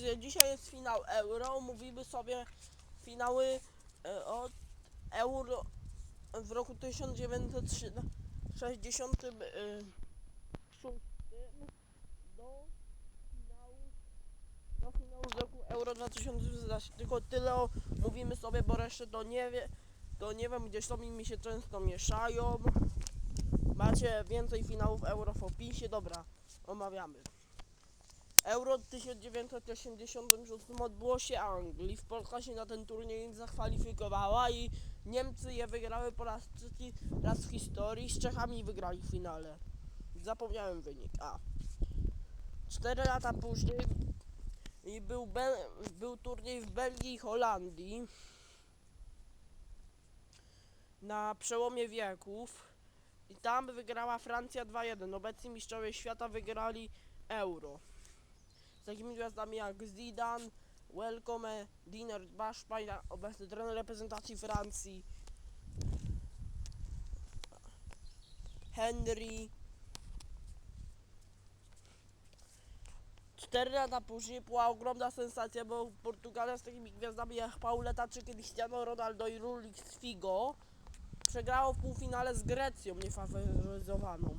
Że dzisiaj jest finał Euro. Mówimy sobie finały e, od Euro w roku 1966 do finału do finału z roku Euro 2016. Tylko tyle o- mówimy sobie, bo resztę to nie wie. To nie wiem, gdzieś to mi się często mieszają. Macie więcej finałów Euro w opisie. Dobra, omawiamy. Euro 1986 odbyło się Anglii. W Polska się na ten turniej nie zakwalifikowała i Niemcy je wygrały po raz trzeci raz w historii. Z Czechami wygrali w finale. Zapomniałem wynik. A. Cztery lata później i był, Bel- był turniej w Belgii i Holandii. Na przełomie wieków. I tam wygrała Francja 2-1. Obecni mistrzowie świata wygrali Euro. Z takimi gwiazdami jak Zidane, Welcome, Dinner, Baszpaj, obecny trener reprezentacji Francji, Henry. Cztery lata później była ogromna sensacja, bo Portugalia z takimi gwiazdami jak Pauleta czy Cristiano Ronaldo i Lulik z Figo przegrało w półfinale z Grecją niefaworyzowaną.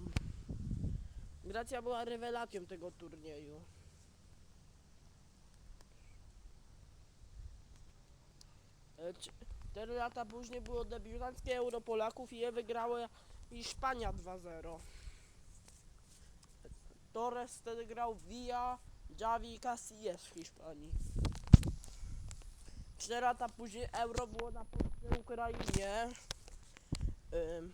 Grecja była rewelacją tego turnieju. E, c- Cztery lata później było debiutanckie Euro Polaków i je wygrała Hiszpania 2-0. Torres wtedy grał Villa, Javi i Casillas w Hiszpanii. Cztery lata później Euro było na Polsce Ukrainie. Ym,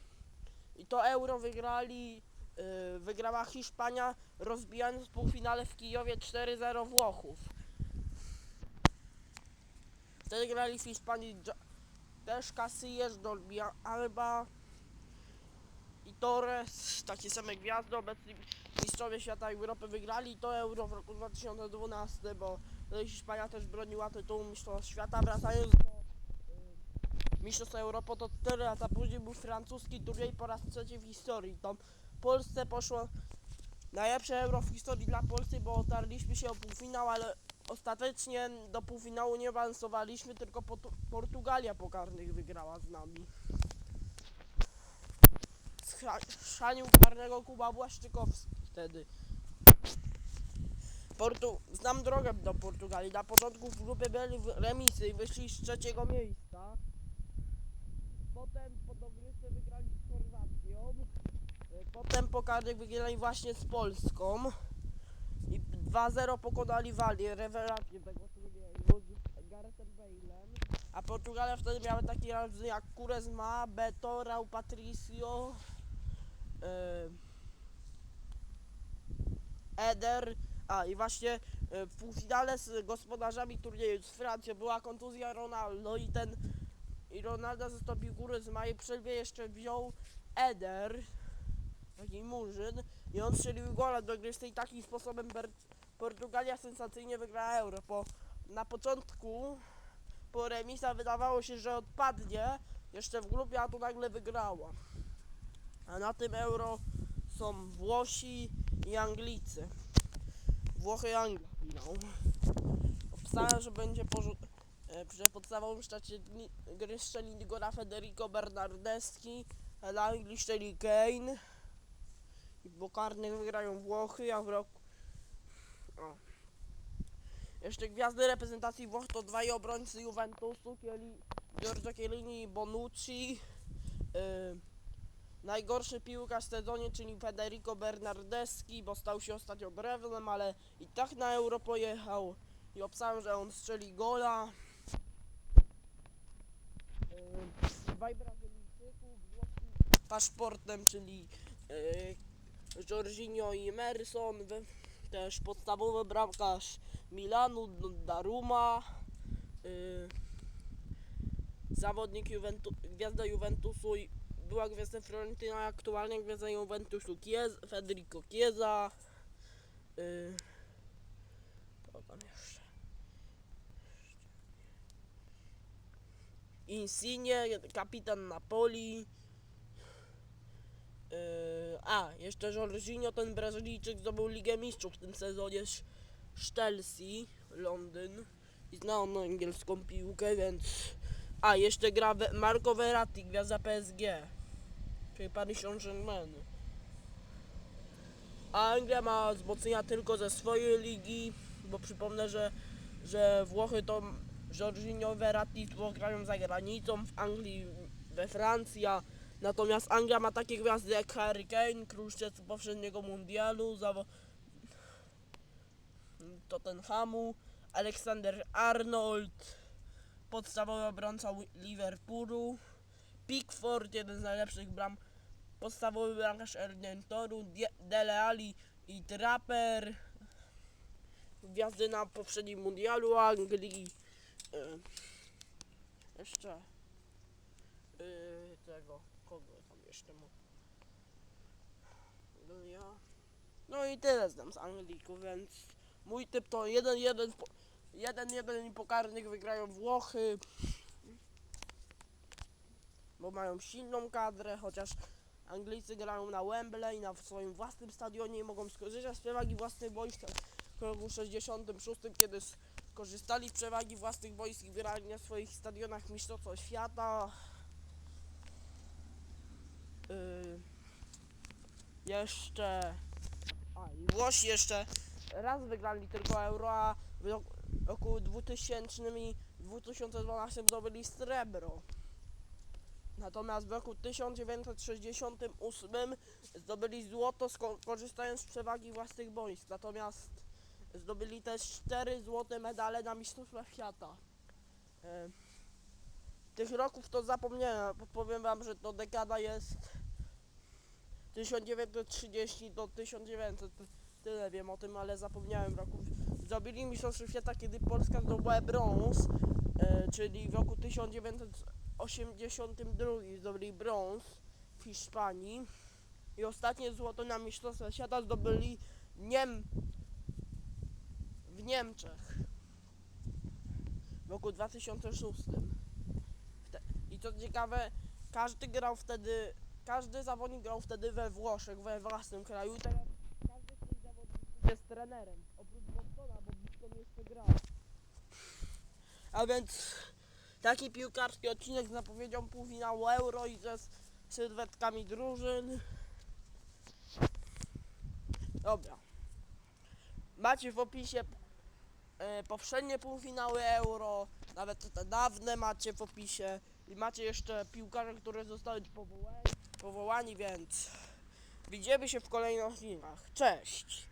I to Euro wygrali, yy, wygrała Hiszpania, rozbijając półfinale w Kijowie 4-0 Włochów. Wtedy grali w Hiszpanii też Casillas, Dolby Alba i Torres, takie same gwiazdy, obecni mistrzowie świata Europy wygrali to Euro w roku 2012, bo Hiszpania też broniła tytułu mistrzostwa świata, wracając do y, mistrzostw Europy, to 4 lata później był francuski turniej po raz trzeci w historii, tam Polsce poszło najlepsze Euro w historii dla Polski, bo otarliśmy się o półfinał, ale ostatecznie do półfinału nie awansowaliśmy, tylko Portu- Portugalia po karnych wygrała z nami. Schrzanił karnego Kuba Błaszczykowski wtedy. Portu... Znam drogę do Portugalii. Na początku w grupie byli remisy i wyszli z trzeciego miejsca. Potem po dogrywce wygrali z Chorwacją. Y, Potem po karnych wygrali właśnie z Polską. I 2-0 pokonali Walię, rewelację tego turnieju z Garethem Bale'em. A Portugalia wtedy miała takie razy jak Kurezma, Beto, Rau Patricio, Eder, a i właśnie y, w półfinale z gospodarzami turnieju z Francją była kontuzja Ronaldo i ten i Ronaldo zastąpił Kurezma i przerwie jeszcze wziął Eder, taki murzyn i on strzelił gola do gry i takim sposobem Portugalia sensacyjnie wygrała Euro. Po, na początku po remisa wydawało się, że odpadnie jeszcze w grupie, a tu nagle wygrała. A na tym Euro są Włosi i Anglicy. Włochy i Anglia. Obstałem, że będzie porzut... e, Że podstawowym szczacie dni- gry strzeli Federico Bernardeschi, a dla Anglii strzeli Kane. Bo karnych wygrają Włochy, a w roku... O. Jeszcze gwiazdy reprezentacji Włoch to dwaj obrońcy Juventusu, Kieli... Giorgio Chiellini i Bonucci. Yy, najgorszy piłkarz w sezonie, czyli Federico Bernardeschi, bo stał się ostatnio drewnem, ale i tak na Euro pojechał. I obstałem, że on strzeli gola. Yy, dwaj Brazylijczyków z paszportem, czyli yy, Jorginho i Emerson, też podstawowy bramkarz Milanu, Daruma, yy, zawodnik Juventu, gwiazda Juventusu, i była gwiazda Fiorentina, aktualnie gwiazda Juventusu Chiez, Federico Chiesa, co tam jeszcze? Insigne, kapitan Napoli, Yy, a, jeszcze Jorginho, ten Brazylijczyk zdobył Ligę Mistrzów w tym sezonie. sz- Chelsea, Londyn i zna on angielską piłkę, więc... A, jeszcze gra Marco Verratti, gwiazda PSG, czyli Paris Saint-Germain. A Anglia ma wzmocnienia tylko ze swojej ligi, bo przypomnę, że, że Włochy to Jorginho Verratti grają za granicą, w Anglii, we Francji, a natomiast Anglia ma takie gwiazdy jak Harry Kane, kruszczec poprzedniego mundialu, zawo- Tottenhamu, Alexander Arnold, podstawowy obrońca Liverpoolu, Pickford, jeden z najlepszych bram, podstawowy bramkarz Erdentoru, Die- Dele Alli i Trapper, gwiazdy na poprzednim mundialu Anglii, y, jeszcze tego, kogo tam jeszcze mu, Anglia. No i tyle znam z Anglików, więc mój typ to 1-1 w po- 1-1 i pokarnych wygrają Włochy. Bo mają silną kadrę, chociaż Anglicy grają na Wembley, na swoim własnym stadionie i mogą skorzystać z przewagi własnych boisk w roku 66, kiedy skorzystali z przewagi własnych boisk i grali na swoich stadionach Mistrzostwo Świata. Yy, jeszcze... A, i Włosi jeszcze raz wygrali tylko Euro, a w roku- roku 2000 i 2012 zdobyli srebro. Natomiast w roku 1968 zdobyli złoto korzystając z przewagi własnych boisk. Natomiast zdobyli też 4 złote medale na Mistrzostwach Świata. E, tych roków to zapomniałem, powiem wam, że to dekada jest 1930 do 1900. Tyle wiem o tym, ale zapomniałem roków. Zrobili Mistrzostwo Świata, kiedy Polska zdobyła brąz, e, czyli w roku 1982 zdobyli brąz w Hiszpanii. I ostatnie złoto na Mistrzostwa Świata zdobyli Niem w Niemczech w roku 2006. Wte- I co ciekawe, każdy grał wtedy, każdy zawodnik grał wtedy we Włoszech, we własnym kraju. Teraz każdy z tych zawodników jest trenerem, oprócz Bostona, bo Boston jeszcze gra. A więc taki piłkarski odcinek z zapowiedzią półfinału Euro i ze sylwetkami drużyn. Dobra. Macie w opisie e, poprzednie półfinały Euro, nawet te dawne macie w opisie i macie jeszcze piłkarze, które zostały powołani, powołani więc widzimy się w kolejnych odcinkach. Cześć!